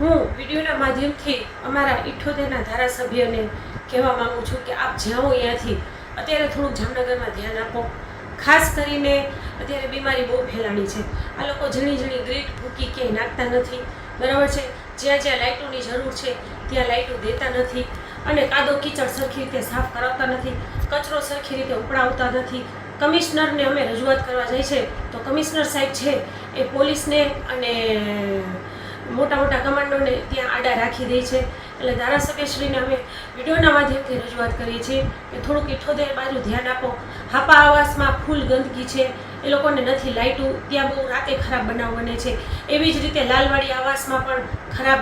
હું વિડીયોના માધ્યમથી અમારા ઇઠોતેરના ધારાસભ્યને કહેવા માગું છું કે આપ જાઓ અહીંયાથી. અત્યારે થોડુંક જામનગરમાં ધ્યાન આપો. ખાસ કરીને અત્યારે બીમારી બહુ ફેલાણી છે. આ લોકો ઝીણી ઝીણી ગ્રીટ ભૂકી ક્યાંય નાખતા નથી. બરાબર છે? જ્યાં જ્યાં લાઇટોની જરૂર છે, ત્યાં લાઇટો દેતા નથી અને કાદો કીચડ સરખી રીતે સાફ કરાવતા નથી, કચરો સરખી રીતે ઉપડાવતા નથી. કમિશનરને અમે રજૂઆત કરવા જાય છે. તો કમિશનર સાહેબ છે એ પોલીસને અને મોટા મોટા કમાન્ડોને ત્યાં આડા રાખી દે છે. એટલે ધારાસભ્યશ્રીને અમે વિડીયોના માધ્યમથી રજૂઆત કરીએ છીએ કે થોડુંક ઇઠોતેર બાજુ ધ્યાન આપો. હાપા આવાસમાં ફૂલ ગંદકી છે. એ લોકોને નથી લાઇટું ત્યાં બહુ રાતે ખરાબ બનાવ બને છે. એવી જ રીતે લાલવાડી આવાસમાં પણ ખરાબ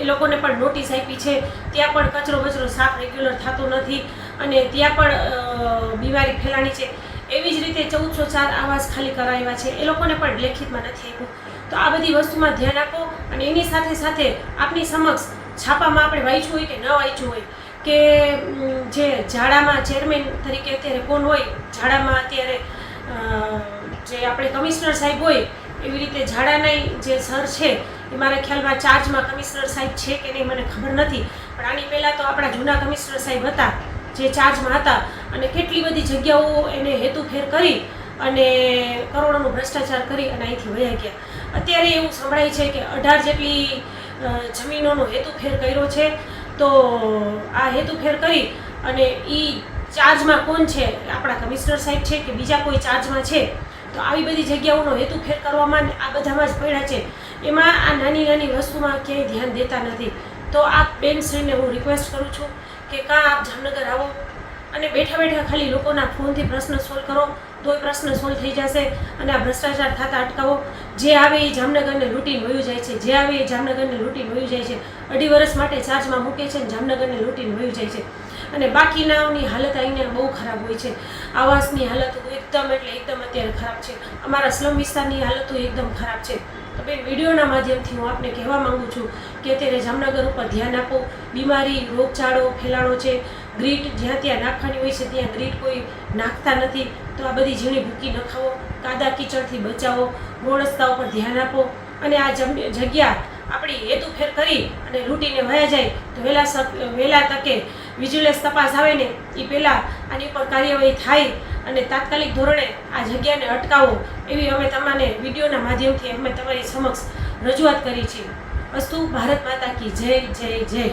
એ લોકોને પણ નોટિસ આપી છે. ત્યાં પણ કચરો બચરો સાફ રેગ્યુલર થતો નથી અને ત્યાં પણ બીમારી ફેલાણી છે. એવી જ રીતે ચૌદસો ચાર આવાસ ખાલી કરાવ્યા છે. એ લોકોને પણ લેખિતમાં નથી આપ્યું. તો આ બધી વસ્તુમાં ધ્યાન આપો અને એની સાથે સાથે આપની સમક્ષ છાપામાં આપણે વાંચ્યું હોય કે ન વાંચ્યું હોય કે જે ઝાડામાં ચેરમેન તરીકે અત્યારે કોણ હોય, ઝાડામાં અત્યારે જે આપણે કમિશનર સાહેબ હોય, એવી રીતે ઝાડાના જે સર છે, એ મારા ખ્યાલમાં ચાર્જમાં કમિશનર સાહેબ છે કે નહીં મને ખબર નથી. પણ આની પહેલાં તો આપણા જૂના કમિશનર સાહેબ હતા, જે ચાર્જમાં હતા અને કેટલી બધી જગ્યાઓ એને હેતુફેર કરી અને કરોડોનો ભ્રષ્ટાચાર કરી અને અહીંથી વયા ગયા. અત્યારે એવું સંભળાય છે કે અઢાર જેટલી જમીનોનો હેતુફેર કર્યો છે. તો આ હેતુફેર કરી અને એ ચાર્જમાં કોણ છે? આપણા કમિશનર સાહેબ છે કે બીજા કોઈ ચાર્જમાં છે? તો આવી બધી જગ્યાઓનો હેતુફેર કરવામાં ને આ બધામાં જ પડ્યા છે. એમાં આ નાની નાની વસ્તુમાં ક્યાંય ધ્યાન દેતા નથી. તો આપ બેનશ્રીને હું રિક્વેસ્ટ કરું છું કે કાં આપ જામનગર આવો. અને બેઠા બેઠા ખાલી લોકોના ફોનથી પ્રશ્ન સોલ્વ કરો, તોય પ્રશ્ન સોલ્વ થઈ જશે અને આ ભ્રષ્ટાચાર થતા અટકાવો. જે આવે એ જામનગરને લૂંટીને વયું જાય છે. જે આવે એ જામનગરને લૂંટીને વયું જાય છે. અઢી વર્ષ માટે ચાર્જમાં મૂકે છે અને જામનગરને લૂંટીને વયું જાય છે. અને બાકીનાઓની હાલત અહીંયા બહુ ખરાબ હોય છે. આવાસની હાલત એકદમ એટલે એકદમ અત્યારે ખરાબ છે. અમારા સ્લમ વિસ્તારની હાલતો એકદમ ખરાબ છે. તો બેન, વિડીયોના માધ્યમથી હું આપને કહેવા માગું છું કે અત્યારે જામનગર ઉપર ધ્યાન આપો. બીમારી, રોગચાળો, ફેલાણો છે. ગ્રીટ જ્યાં ત્યાં નાખવાની હોય છે, ત્યાં ગ્રીટ કોઈ નાખતા નથી. તો આ બધી ઝીણી ભૂકી ન ખાવો કાદા કીચડથી બચાવો ગોળ રસ્તા ઉપર ધ્યાન આપો. અને આ જગ્યા આપણી હેતુફેર કરી અને લૂંટીને વયા જાય, તો વહેલા વહેલા તકે વિજિલન્સ તપાસ આવે ને એ પહેલાં આની ઉપર કાર્યવાહી થાય અને તાત્કાલિક ધોરણે આ જગ્યાને અટકાવો. એવી અમે તમને વિડીયોના માધ્યમથી અમે તમારી સમક્ષ રજૂઆત કરી છે. વસ્તુ ભારત માતા કી જય જય જય.